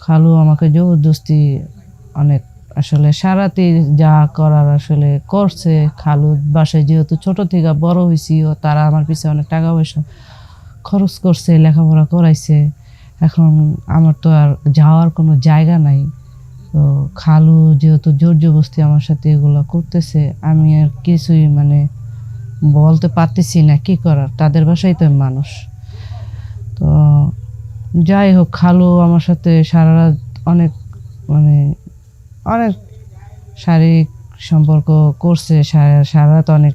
খালু আমাকে জবরদস্তি অনেক আসলে সারাতে যা করার আসলে করছে। খালু বাসায় যেহেতু ছোট থেকে বড় হয়েছি ও তারা আমার পিছনে অনেক টাকা পয়সা খরচ করছে, লেখাপড়া করাইছে। এখন আমার তো আর যাওয়ার কোনো জায়গা নাই। তো খালু যেহেতু জোর জবস্তি আমার সাথে এগুলো করতেছে, আমি আর কিছুই মানে বলতে পারতেছি না কি করার। তাদের বাসায় তো মানুষ। যাই হোক, খালু আমার সাথে সারা রাত অনেক মানে অনেক শারীরিক সম্পর্ক করছে। সারা রাত অনেক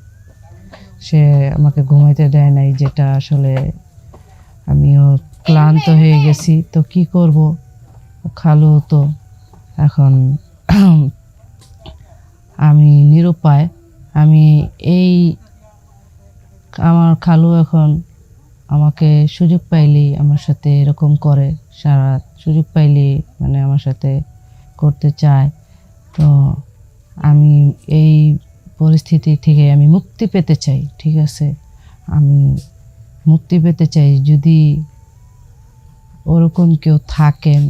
সে আমাকে ঘুমাইতে দেয় নাই, যেটা আসলে আমিও ক্লান্ত হয়ে গেছি। তো কি করব? খালু তো এখন আমি নিরুপায়। আমি এই, আমার খালু এখন আমাকে সুযোগ পাইলেই আমার সাথে এরকম করে, সারা সুযোগ পাইলেই মানে আমার সাথে করতে চায়। তো আমি এই পরিস্থিতি থেকে আমি মুক্তি পেতে চাই, ঠিক আছে? আমি মুক্তি পেতে চাই যদি ওরকম কেউ থাকেন,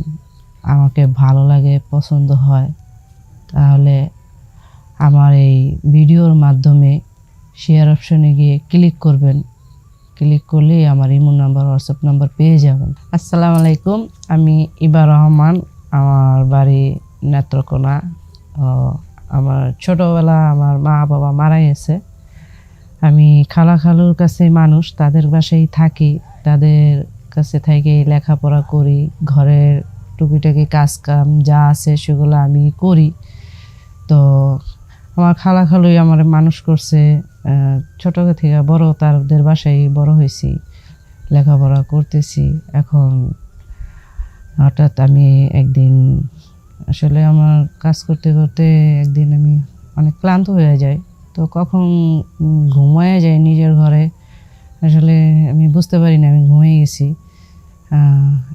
আমাকে ভালো লাগে, পছন্দ হয়, তাহলে আমার এই ভিডিওর মাধ্যমে শেয়ার অপশনে গিয়ে ক্লিক করবেন। ক্লিক করলেই আমার ইমো নাম্বার, হোয়াটসঅ্যাপ নাম্বার পেয়ে যাবেন। আসসালামু আলাইকুম, আমি ইবা রহমান, আমার বাড়ি নেত্রকোনা। আমার ছোটোবেলা আমার মা বাবা মারা গেছে আমি খালা খালুর কাছে মানুষ, তাদের বাসায় থাকি, তাদের কাছে থেকে লেখাপড়া করি, ঘরের টুকিটাকি কাজ কাম যা আছে সেগুলো আমি করি। তো আমার খালা খালুই আমার মানুষ করছে ছোট থেকে বড় তাদের বাসায় বড় হয়েছি, লেখাপড়া করতেছি। এখন হঠাৎ আমি একদিন আসলে আমার কাজ করতে করতে একদিন আমি অনেক ক্লান্ত হয়ে যাই। তো কখন ঘুমায় যাই নিজের ঘরে, আসলে আমি বুঝতে পারি না, আমি ঘুমিয়ে গেছি।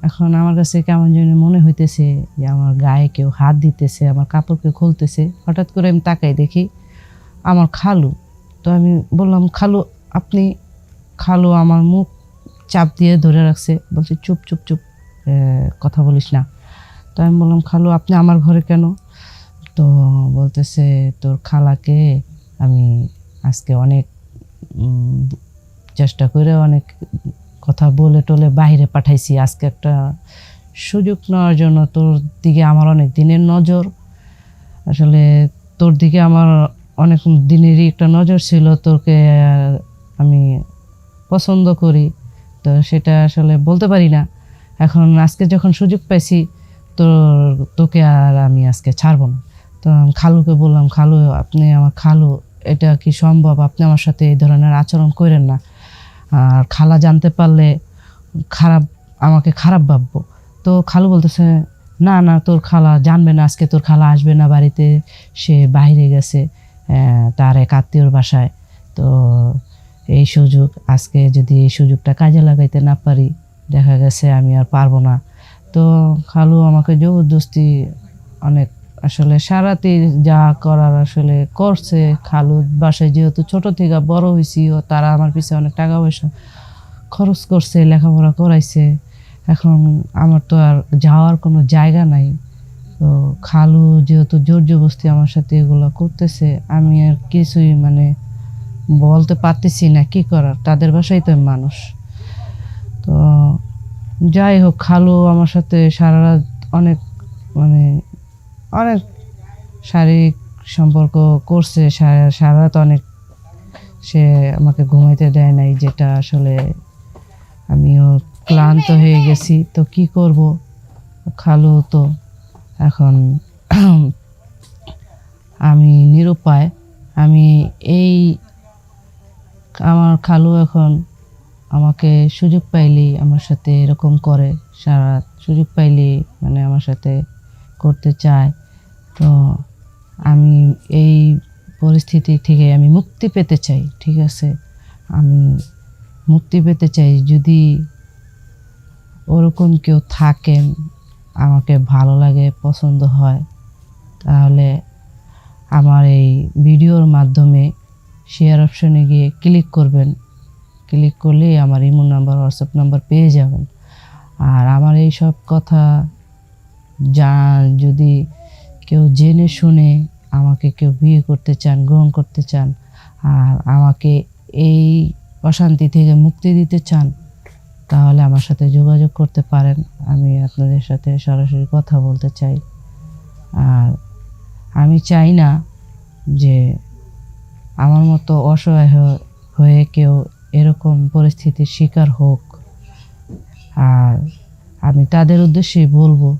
এখন আমার কাছে কেমন যেন মনে হইতেছে যে আমার গায়ে কেউ হাত দিতেছে, আমার কাপড় কেউ খুলতেছে। হঠাৎ করে আমি তাকাই দেখি আমার খালু। তো আমি বললাম, খালু, আপনি, খালু আমার মুখ চাপ দিয়ে ধরে রাখছে। বলছে, চুপ চুপ চুপ কথা বলিস না। তো আমি বললাম, খালু, আপনি আমার ঘরে কেন? তো বলতেছে, তোর খালাকে আমি আজকে অনেক চেষ্টা করে অনেক কথা বলে টলে বাইরে পাঠাইছি। আজকে একটা সুযোগ নেওয়ার জন্য তোর দিকে আমার অনেক দিনের নজর। আসলে তোর দিকে আমার অনেক দিনেরই একটা নজর ছিল তোকে আমি পছন্দ করি। তো সেটা আসলে বলতে পারি না। এখন আজকে যখন সুযোগ পাইছি, তোর, তোকে আর আমি আজকে ছাড়বো না। তো খালুকে বললাম, খালু, আপনি আমার খালু, এটা কি সম্ভব? আপনি আমার সাথে এই ধরনের আচরণ করেন না। আর খালা জানতে পারলে খারাপ, আমাকে খারাপ ভাববো। তো খালু বলতেছে, না না, তোর খালা জানবে না, আজকে তোর খালা আসবে না বাড়িতে, সে বাইরে গেছে তার এক আত্মীয়র বাসায়। তো এই সুযোগ, আজকে যদি এই সুযোগটা কাজে লাগাইতে না পারি, দেখা গেছে আমি আর পারব না। তো খালু আমাকে জবরদস্তি অনেক আসলে সারাতে যা করার আসলে করছে খালু বাসায় যেহেতু ছোট থেকে বড় হয়েছি ও তারা আমার পিছনে অনেক টাকা পয়সা খরচ করছে, লেখাপড়া করাইছে। এখন আমার তো আর যাওয়ার কোনো জায়গা নাই। তো খালু যেহেতু জোর জবস্তি আমার সাথে এগুলো করতেছে, আমি আর কিছুই মানে বলতে পারতেছি না কি করার, তাদের বাসায় তো মানুষ। তো যাই হোক, খালু আমার সাথে সারা রাত অনেক মানে অনেক শারীরিক সম্পর্ক করছে, সারা রাত অনেক সে আমাকে ঘুমাইতে দেয় নাই, যেটা আসলে আমিও ক্লান্ত হয়ে গেছি। তো কি করব? খালু তো এখন আমি নিরুপায়। আমি এই আমার খালু এখন আমাকে সুযোগ পাইলেই আমার সাথে এরকম করে, সারা সুযোগ পাইলেই মানে আমার সাথে করতে চায়। তো আমি এই পরিস্থিতি থেকে আমি মুক্তি পেতে চাই, ঠিক আছে? আমি মুক্তি পেতে চাই যদি ওরকম কেউ থাকেন, আমাকে ভালো লাগে, পছন্দ হয়, তাহলে আমার এই ভিডিওর মাধ্যমে শেয়ার অপশনে গিয়ে ক্লিক করবেন। ক্লিক করলেই আমার ইমো নাম্বার হোয়াটসঅ্যাপ নাম্বার পেয়ে যাবেন। আর আমার এই সব কথা যা যদি কেউ জেনে শুনে আমাকে কেউ বিয়ে করতে চান, গ্রহণ করতে চান, আর আমাকে এই অশান্তি থেকে মুক্তি দিতে চান, তাহলে আমার সাথে যোগাযোগ করতে পারেন। আমি আপনাদের সাথে সরাসরি কথা বলতে চাই। আর আমি চাই না যে আমার মতো অসহায় হয়ে কেউ এরকম পরিস্থিতির শিকার হোক। আর আমি তাদের উদ্দেশ্যেই বলব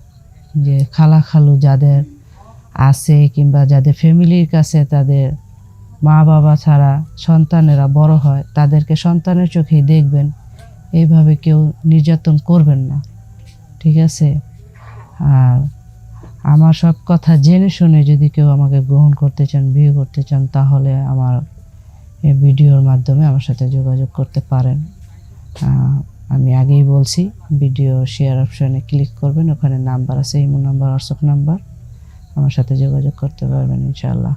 যে খালা খালু যাদের আছে কিংবা যাদের ফ্যামিলির কাছে তাদের মা বাবা ছাড়া সন্তানেরা বড় হয়, তাদেরকে সন্তানের চোখেই দেখবেন। এইভাবে কেউ নির্যাতন করবেন না, ঠিক আছে? আর আমার সব কথা জেনে শুনে যদি কেউ আমাকে গ্রহণ করতে চান, বিয়ে করতে চান, তাহলে আমার এই ভিডিওর মাধ্যমে আমার সাথে যোগাযোগ করতে পারেন। আমি আগেই বলছি, ভিডিও শেয়ার অপশনে ক্লিক করবেন, ওখানে নাম্বার আছে ইমো নাম্বার হোয়াটসঅ্যাপ নাম্বার আমার সাথে যোগাযোগ করতে পারবেন ইনশাআল্লাহ।